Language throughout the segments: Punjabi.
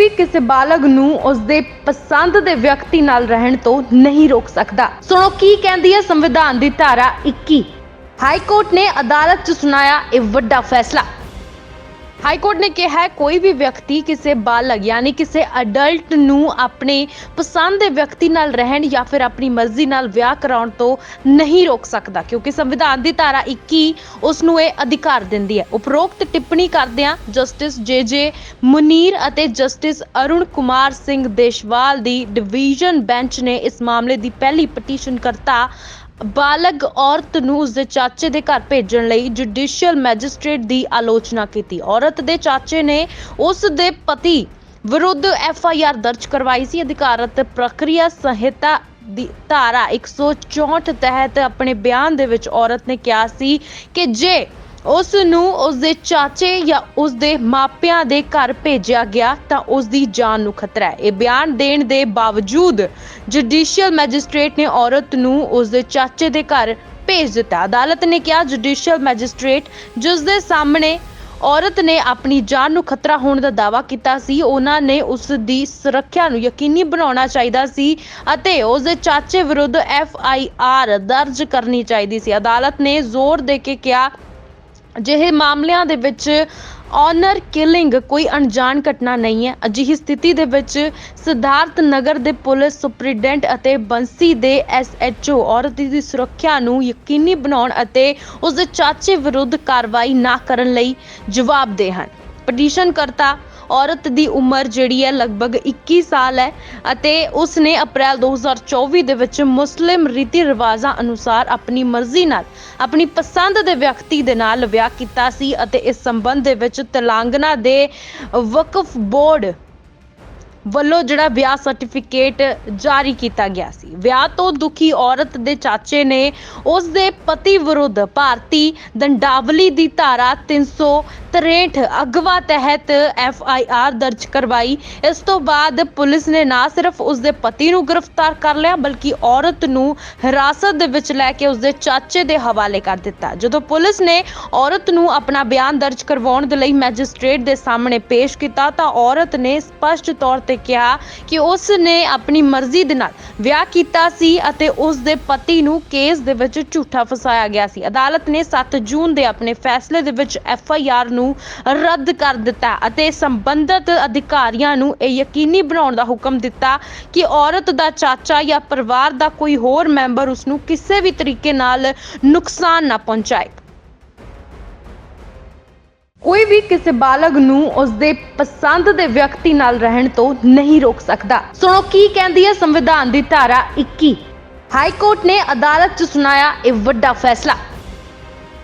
ਵੀ ਕਿਸੇ ਬਾਲਗ ਨੂੰ ਉਸਦੇ ਪਸੰਦ ਦੇ ਵਿਅਕਤੀ ਨਾਲ ਰਹਿਣ ਤੋਂ ਨਹੀਂ ਰੋਕ ਸਕਦਾ। ਸੁਣੋ ਕੀ ਕਹਿੰਦੀ ਹੈ ਸੰਵਿਧਾਨ ਦੀ ਧਾਰਾ 21 ਹਾਈ ਕੋਰਟ ਨੇ ਅਦਾਲਤ 'ਚ ਸੁਣਾਇਆ ਇਹ ਵੱਡਾ ਫੈਸਲਾ। ਹਾਈ ਕੋਰਟ ਨੇ ਕਿਹਾ ਕੋਈ ਵੀ ਵਿਅਕਤੀ ਕਿਸੇ ਬਾਲਗ ਯਾਨੀ ਕਿਸੇ ਅਡਲਟ ਨੂੰ ਆਪਣੇ ਪਸੰਦ ਦੇ ਵਿਅਕਤੀ ਨਾਲ ਰਹਿਣ ਜਾਂ ਫਿਰ ਆਪਣੀ ਮਰਜ਼ੀ ਨਾਲ ਵਿਆਹ ਕਰਾਉਣ ਤੋਂ ਨਹੀਂ ਰੋਕ ਸਕਦਾ, ਕਿਉਂਕਿ ਸੰਵਿਧਾਨ ਦੀ ਧਾਰਾ 21 ਉਸ ਨੂੰ ਇਹ ਅਧਿਕਾਰ ਦਿੰਦੀ ਹੈ। ਉਪਰੋਕਤ ਟਿੱਪਣੀ ਕਰਦਿਆਂ ਜਸਟਿਸ ਜੇ ਜੇ ਮੁਨੀਰ ਅਤੇ ਜਸਟਿਸ ਅਰੁਣ ਕੁਮਾਰ ਸਿੰਘ ਦੇਸ਼ਵਾਲ ਦੀ ਡਿਵੀਜ਼ਨ ਬੈਂਚ ਨੇ ਇਸ ਮਾਮਲੇ ਦੀ ਪਹਿਲੀ ਪਟੀਸ਼ਨ ਕਰਤਾ ਬਾਲਗ ਔਰਤ ਨੂੰ ਉਸਦੇ ਚਾਚੇ ਦੇ ਘਰ ਭੇਜਣ ਲਈ ਜੁਡੀਸ਼ੀਅਲ ਮੈਜਿਸਟ੍ਰੇਟ ਦੀ ਆਲੋਚਨਾ ਕੀਤੀ। ਔਰਤ ਦੇ ਚਾਚੇ ਨੇ ਉਸ ਦੇ ਪਤੀ ਵਿਰੁੱਧ ਐਫ ਆਈ ਆਰ ਦਰਜ ਕਰਵਾਈ ਸੀ। ਅਧਿਕਾਰਤ ਪ੍ਰਕਿਰਿਆ ਸੰਹਿਤਾ ਦੀ ਧਾਰਾ 164 ਤਹਿਤ ਆਪਣੇ ਬਿਆਨ ਦੇ ਵਿੱਚ ਔਰਤ ਨੇ ਕਿਹਾ ਸੀ ਕਿ ਜੇ ਉਸ ਨੂੰ ਉਸ ਦੇ ਚਾਚੇ ਜਾਂ ਉਸ ਦੇ ਮਾਪਿਆਂ ਦੇ ਘਰ ਭੇਜਿਆ ਗਿਆ ਤਾਂ ਉਸ ਦੀ ਜਾਨ ਨੂੰ ਖਤਰਾ ਹੈ। ਇਹ ਬਿਆਨ ਦੇਣ ਦੇ ਬਾਵਜੂਦ ਜੁਡੀਸ਼ੀਅਲ ਮੈਜਿਸਟ੍ਰੇਟ ਨੇ ਔਰਤ ਨੂੰ ਉਸ ਦੇ ਚਾਚੇ ਦੇ ਘਰ ਭੇਜ ਦਿੱਤਾ। ਅਦਾਲਤ ਨੇ ਕਿਹਾ, ਜੁਡੀਸ਼ੀਅਲ ਮੈਜਿਸਟ੍ਰੇਟ ਜਿਸ ਦੇ ਸਾਹਮਣੇ ਔਰਤ ਨੇ ਆਪਣੀ ਜਾਨ ਨੂੰ ਖਤਰਾ ਹੋਣ ਦਾ ਦਾਅਵਾ ਕੀਤਾ ਸੀ, ਉਹਨਾਂ ਨੇ ਉਸ ਦੀ ਸੁਰੱਖਿਆ ਨੂੰ ਯਕੀਨੀ ਬਣਾਉਣਾ ਚਾਹੀਦਾ ਸੀ ਅਤੇ ਉਸ ਦੇ ਚਾਚੇ ਵਿਰੁੱਧ ਐਫ ਆਈ ਆਰ ਦਰਜ ਕਰਨੀ ਚਾਹੀਦੀ ਸੀ। ਅਦਾਲਤ ਨੇ ਜ਼ੋਰ ਦੇ ਕੇ ਕਿਹਾ ਅਜਿਹੇ ਮਾਮਲਿਆਂ ਦੇ ਵਿੱਚ ਔਨਰ ਕਿਲਿੰਗ ਕੋਈ ਅਣਜਾਣ ਘਟਨਾ ਨਹੀਂ ਹੈ। ਅਜਿਹੀ ਸਥਿਤੀ ਦੇ ਵਿੱਚ ਸਿਧਾਰਥ ਨਗਰ ਦੇ ਪੁਲਿਸ ਸੁਪਰੀਡੈਂਟ ਅਤੇ ਬੰਸੀ ਦੇ ਐਸਐਚਓ ਔਰਤ ਦੀ ਸੁਰੱਖਿਆ ਨੂੰ ਯਕੀਨੀ ਬਣਾਉਣ ਅਤੇ ਉਸ ਦੇ ਚਾਚੇ ਵਿਰੁੱਧ ਕਾਰਵਾਈ ਨਾ ਕਰਨ ਲਈ ਜਵਾਬਦੇਹ ਹਨ। ਪਟੀਸ਼ਨ ਕਰਤਾ ਔਰਤ ਦੀ ਉਮਰ ਜਿਹੜੀ ਹੈ ਲਗਭਗ 21 ਸਾਲ ਹੈ ਅਤੇ ਉਸ ਨੇ ਅਪ੍ਰੈਲ 2024 ਦੇ ਵਿੱਚ ਮੁਸਲਿਮ ਰੀਤੀ ਰਿਵਾਜ਼ਾਂ ਅਨੁਸਾਰ ਆਪਣੀ ਮਰਜ਼ੀ ਨਾਲ ਆਪਣੀ ਪਸੰਦ ਦੇ ਵਿਅਕਤੀ ਦੇ ਨਾਲ ਵਿਆਹ ਕੀਤਾ ਸੀ ਅਤੇ ਇਸ ਸੰਬੰਧ ਦੇ ਵਿੱਚ ਤੇਲੰਗਾਨਾ ਦੇ ਵਕਫ ਬੋਰਡ ਵੱਲੋਂ ਜਿਹੜਾ ਵਿਆਹ ਸਰਟੀਫਿਕੇਟ ਜਾਰੀ ਕੀਤਾ ਗਿਆ ਸੀ। ਵਿਆਹ ਤੋਂ ਦੁਖੀ ਔਰਤ ਦੇ ਚਾਚੇ ਨੇ ਉਸ ਦੇ ਪਤੀ ਵਿਰੁੱਧ ਭਾਰਤੀ ਦੰਡਾਵਲੀ ਦੀ ਧਾਰਾ 363 ਅਗਵਾ ਤਹਿਤ ਐਫ ਆਈ ਆਰ ਦਰਜ ਕਰਵਾਈ। ਇਸ ਤੋਂ ਬਾਅਦ ਪੁਲਿਸ ਨੇ ਨਾ ਸਿਰਫ ਉਸ ਦੇ ਪਤੀ ਨੂੰ ਗ੍ਰਿਫਤਾਰ ਕਰ ਲਿਆ, ਬਲਕਿ ਔਰਤ ਨੂੰ ਹਿਰਾਸਤ ਦੇ ਵਿੱਚ ਲੈ ਕੇ ਉਸ ਦੇ ਚਾਚੇ ਦੇ ਹਵਾਲੇ ਕਰ ਦਿੱਤਾ। ਜਦੋਂ ਪੁਲਿਸ ਨੇ ਔਰਤ ਨੂੰ ਆਪਣਾ ਬਿਆਨ ਦਰਜ ਕਰਵਾਉਣ ਦੇ ਲਈ ਮੈਜਿਸਟ੍ਰੇਟ ਦੇ ਸਾਹਮਣੇ ਪੇਸ਼ ਕੀਤਾ, ਤਾਂ ਔਰਤ ਨੇ ਸਪਸ਼ਟ ਤੌਰ ਤੇ ਕਿਹਾ ਕਿ ਉਸ ਨੇ ਆਪਣੀ ਮਰਜ਼ੀ ਦੇ ਨਾਲ ਵਿਆਹ ਕੀਤਾ ਸੀ ਅਤੇ ਉਸ ਦੇ ਪਤੀ ਨੂੰ ਕੇਸ ਦੇ ਵਿੱਚ ਝੂਠਾ ਫਸਾਇਆ ਗਿਆ ਸੀ। ਅਦਾਲਤ ਨੇ 7 ਜੂਨ ਦੇ ਆਪਣੇ ਫੈਸਲੇ ਦੇ ਵਿੱਚ ਐਫ ਆਈ ਆਰ ਨੂੰ ਰੱਦ ਕਰ ਦਿੱਤਾ ਅਤੇ ਸੰਬੰਧਿਤ ਅਧਿਕਾਰੀਆਂ ਨੂੰ ਇਹ ਯਕੀਨੀ ਬਣਾਉਣ ਦਾ ਹੁਕਮ ਦਿੱਤਾ ਕਿ ਔਰਤ ਦਾ ਚਾਚਾ ਜਾਂ ਪਰਿਵਾਰ ਦਾ ਕੋਈ ਹੋਰ ਮੈਂਬਰ ਉਸ ਨੂੰ ਕਿਸੇ ਵੀ ਤਰੀਕੇ ਨਾਲ ਨੁਕਸਾਨ ਨਾ ਪਹੁੰਚਾਏ। ਕੋਈ ਵੀ ਕਿਸੇ ਬਾਲਗ ਨੂੰ ਉਸਦੇ ਪਸੰਦ ਦੇ ਵਿਅਕਤੀ ਨਾਲ ਰਹਿਣ ਤੋਂ ਨਹੀਂ ਰੋਕ ਸਕਦਾ। ਸੁਣੋ ਕੀ ਕਹਿੰਦੀ ਹੈ ਸੰਵਿਧਾਨ ਦੀ ਧਾਰਾ 21 ਹਾਈ ਕੋਰਟ ਨੇ ਅਦਾਲਤ 'ਚ ਸੁਣਾਇਆ ਇਹ ਵੱਡਾ ਫੈਸਲਾ।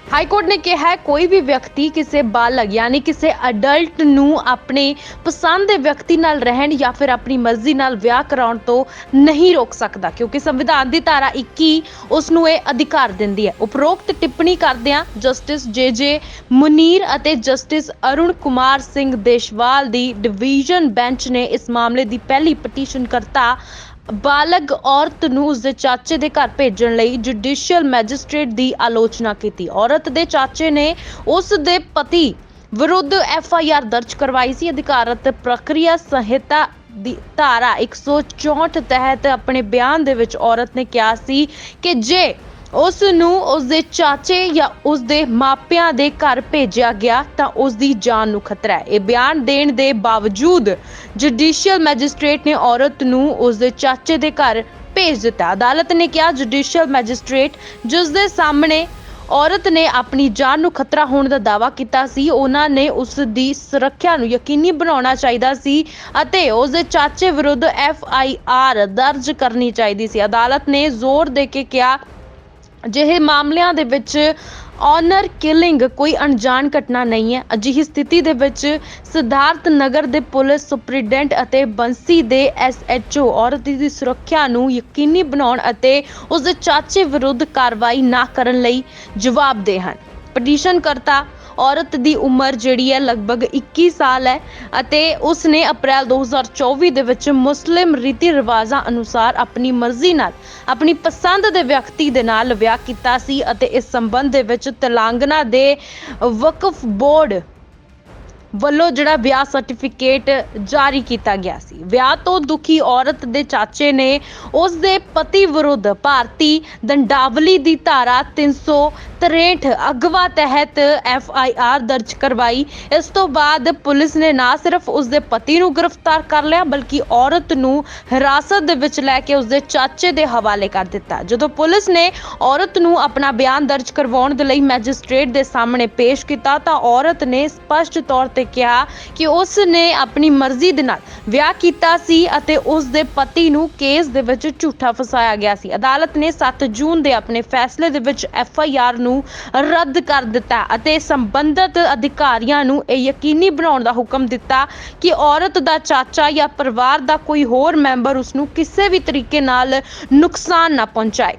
ਹਾਈ ਕੋਰਟ ਨੇ ਕਿਹਾ ਹੈ, ਕੋਈ ਵੀ ਵਿਅਕਤੀ ਕਿਸੇ ਬਾਲਗ ਯਾਨੀ ਕਿਸੇ ਅਡਲਟ ਨੂੰ ਆਪਣੇ ਪਸੰਦ ਦੇ ਵਿਅਕਤੀ ਨਾਲ ਰਹਿਣ ਜਾਂ ਫਿਰ ਆਪਣੀ ਮਰਜ਼ੀ ਨਾਲ ਵਿਆਹ ਕਰਾਉਣ ਤੋਂ ਨਹੀਂ ਰੋਕ ਸਕਦਾ, ਕਿਉਂਕਿ ਸੰਵਿਧਾਨ ਦੀ ਧਾਰਾ 21 ਉਸ ਨੂੰ ਇਹ ਅਧਿਕਾਰ ਦਿੰਦੀ ਹੈ। ਉਪਰੋਕਤ ਟਿੱਪਣੀ ਕਰਦਿਆਂ ਜਸਟਿਸ ਜੇ ਜੇ ਮੁਨੀਰ ਅਤੇ ਜਸਟਿਸ ਅਰੁਣ ਕੁਮਾਰ ਸਿੰਘ ਦੇਸ਼ਵਾਲ ਦੀ ਡਿਵੀਜ਼ਨ ਬੈਂਚ ਨੇ ਇਸ ਮਾਮਲੇ ਦੀ ਪਹਿਲੀ ਪਟੀਸ਼ਨ ਕਰਤਾ ਬਾਲਗ ਔਰਤ ਨੂੰ ਉਸਦੇ ਚਾਚੇ ਦੇ ਘਰ ਭੇਜਣ ਲਈ ਜੁਡੀਸ਼ੀਅਲ ਮੈਜਿਸਟ੍ਰੇਟ ਦੀ ਆਲੋਚਨਾ ਕੀਤੀ। ਔਰਤ ਦੇ ਚਾਚੇ ਨੇ ਉਸ ਦੇ ਪਤੀ ਵਿਰੁੱਧ ਐਫ ਆਈ ਆਰ ਦਰਜ ਕਰਵਾਈ ਸੀ। ਅਧਿਕਾਰਤ ਪ੍ਰਕਿਰਿਆ ਸੰਹਿਤਾ ਦੀ ਧਾਰਾ 164 ਤਹਿਤ ਆਪਣੇ ਬਿਆਨ ਦੇ ਵਿੱਚ ਔਰਤ ਨੇ ਕਿਹਾ ਸੀ ਕਿ ਜੇ ਉਸ ਨੂੰ ਉਸ ਦੇ ਚਾਚੇ ਜਾਂ ਉਸ ਦੇ ਮਾਪਿਆਂ ਦੇ ਘਰ ਭੇਜਿਆ ਗਿਆ ਤਾਂ ਉਸ ਦੀ ਜਾਨ ਨੂੰ ਖਤਰਾ ਹੈ। ਇਹ ਬਿਆਨ ਦੇਣ ਦੇ ਬਾਵਜੂਦ ਜੁਡੀਸ਼ੀਅਲ ਮੈਜਿਸਟ੍ਰੇਟ ਨੇ ਔਰਤ ਨੂੰ ਉਸ ਦੇ ਚਾਚੇ ਦੇ ਘਰ ਭੇਜ ਦਿੱਤਾ। ਅਦਾਲਤ ਨੇ ਕਿਹਾ, ਜੁਡੀਸ਼ੀਅਲ ਮੈਜਿਸਟ੍ਰੇਟ ਜਿਸ ਦੇ ਸਾਹਮਣੇ ਔਰਤ ਨੇ ਆਪਣੀ ਜਾਨ ਨੂੰ ਖਤਰਾ ਹੋਣ ਦਾ ਦਾਵਾ ਕੀਤਾ ਸੀ, ਉਹਨਾਂ ਨੇ ਉਸ ਦੀ ਸੁਰੱਖਿਆ ਨੂੰ ਯਕੀਨੀ ਬਣਾਉਣਾ ਚਾਹੀਦਾ ਸੀ ਅਤੇ ਉਸ ਦੇ ਚਾਚੇ ਵਿਰੁੱਧ ਐਫ ਆਈ ਆਰ ਦਰਜ ਕਰਨੀ ਚਾਹੀਦੀ ਸੀ। ਅਦਾਲਤ ਨੇ ਜ਼ੋਰ ਦੇ ਕੇ ਕਿਹਾ ਅਜਿਹੇ ਮਾਮਲਿਆਂ ਦੇ ਵਿੱਚ ਔਨਰ ਕਿਲਿੰਗ ਕੋਈ ਅਣਜਾਣ ਘਟਨਾ ਨਹੀਂ ਹੈ। ਅਜਿਹੀ ਸਥਿਤੀ ਦੇ ਵਿੱਚ ਸਿਧਾਰਥ ਨਗਰ ਦੇ ਪੁਲਿਸ ਸੁਪਰੀਡੈਂਟ ਅਤੇ ਬੰਸੀ ਦੇ ਐਸਐਚਓ ਔਰਤ ਦੀ ਸੁਰੱਖਿਆ ਨੂੰ ਯਕੀਨੀ ਬਣਾਉਣ ਅਤੇ ਉਸ ਦੇ ਚਾਚੇ ਵਿਰੁੱਧ ਕਾਰਵਾਈ ਨਾ ਕਰਨ ਲਈ ਜਵਾਬਦੇਹ ਹਨ। ਪਟੀਸ਼ਨ ਕਰਤਾ ਔਰਤ ਦੀ ਉਮਰ ਜਿਹੜੀ ਹੈ ਲਗਭਗ 21 ਸਾਲ ਹੈ ਅਤੇ ਉਸ ਨੇ ਅਪ੍ਰੈਲ 2024 ਦੇ ਵਿੱਚ ਮੁਸਲਿਮ ਰੀਤੀ ਰਿਵਾਜ਼ਾਂ ਅਨੁਸਾਰ ਆਪਣੀ ਮਰਜ਼ੀ ਨਾਲ ਆਪਣੀ ਪਸੰਦ ਦੇ ਵਿਅਕਤੀ ਦੇ ਨਾਲ ਵਿਆਹ ਕੀਤਾ ਸੀ ਅਤੇ ਇਸ ਸੰਬੰਧ ਦੇ ਵਿੱਚ ਤੇਲੰਗਾਨਾ ਦੇ ਵਕਫ ਬੋਰਡ ਵੱਲੋਂ ਜਿਹੜਾ ਵਿਆਹ ਸਰਟੀਫਿਕੇਟ ਜਾਰੀ ਕੀਤਾ ਗਿਆ ਸੀ। ਵਿਆਹ ਤੋਂ ਦੁਖੀ ਔਰਤ ਦੇ ਚਾਚੇ ਨੇ ਉਸ ਦੇ ਪਤੀ ਵਿਰੁੱਧ ਭਾਰਤੀ ਦੰਡਾਵਲੀ ਦੀ ਧਾਰਾ 363 ਅਗਵਾ ਤਹਿਤ ਐਫ ਆਈ ਆਰ ਦਰਜ ਕਰਵਾਈ। ਇਸ ਤੋਂ ਬਾਅਦ ਪੁਲਿਸ ਨੇ ਨਾ ਸਿਰਫ ਉਸ ਦੇ ਪਤੀ ਨੂੰ ਗ੍ਰਿਫਤਾਰ ਕਰ ਲਿਆ, ਬਲਕਿ ਔਰਤ ਨੂੰ ਹਿਰਾਸਤ ਦੇ ਵਿੱਚ ਲੈ ਕੇ ਉਸ ਦੇ ਚਾਚੇ ਦੇ ਹਵਾਲੇ ਕਰ ਦਿੱਤਾ। ਜਦੋਂ ਪੁਲਿਸ ਨੇ ਔਰਤ ਨੂੰ ਆਪਣਾ ਬਿਆਨ ਦਰਜ ਕਰਵਾਉਣ ਦੇ ਲਈ ਮੈਜਿਸਟ੍ਰੇਟ ਦੇ ਸਾਹਮਣੇ ਪੇਸ਼ ਕੀਤਾ, ਤਾਂ ਔਰਤ ਨੇ ਸਪਸ਼ਟ ਤੌਰ ਤੇ ਕਿਹਾ ਕਿ ਉਸ ਨੇ ਆਪਣੀ ਮਰਜ਼ੀ ਦੇ ਨਾਲ ਵਿਆਹ ਕੀਤਾ ਸੀ ਅਤੇ ਉਸ ਦੇ ਪਤੀ ਨੂੰ ਕੇਸ ਦੇ ਵਿੱਚ ਝੂਠਾ ਫਸਾਇਆ ਗਿਆ ਸੀ। ਅਦਾਲਤ ਨੇ 7 ਜੂਨ ਦੇ ਆਪਣੇ ਫੈਸਲੇ ਦੇ ਵਿੱਚ ਐਫ ਆਈ ਆਰ ਨੂੰ ਰੱਦ ਕਰ ਦਿੱਤਾ ਅਤੇ ਸੰਬੰਧਿਤ ਅਧਿਕਾਰੀਆਂ ਨੂੰ ਇਹ ਯਕੀਨੀ ਬਣਾਉਣ ਦਾ ਹੁਕਮ ਦਿੱਤਾ ਕਿ ਔਰਤ ਦਾ ਚਾਚਾ ਜਾਂ ਪਰਿਵਾਰ ਦਾ ਕੋਈ ਹੋਰ ਮੈਂਬਰ ਉਸ ਨੂੰ ਕਿਸੇ ਵੀ ਤਰੀਕੇ ਨਾਲ ਨੁਕਸਾਨ ਨਾ ਪਹੁੰਚਾਏ।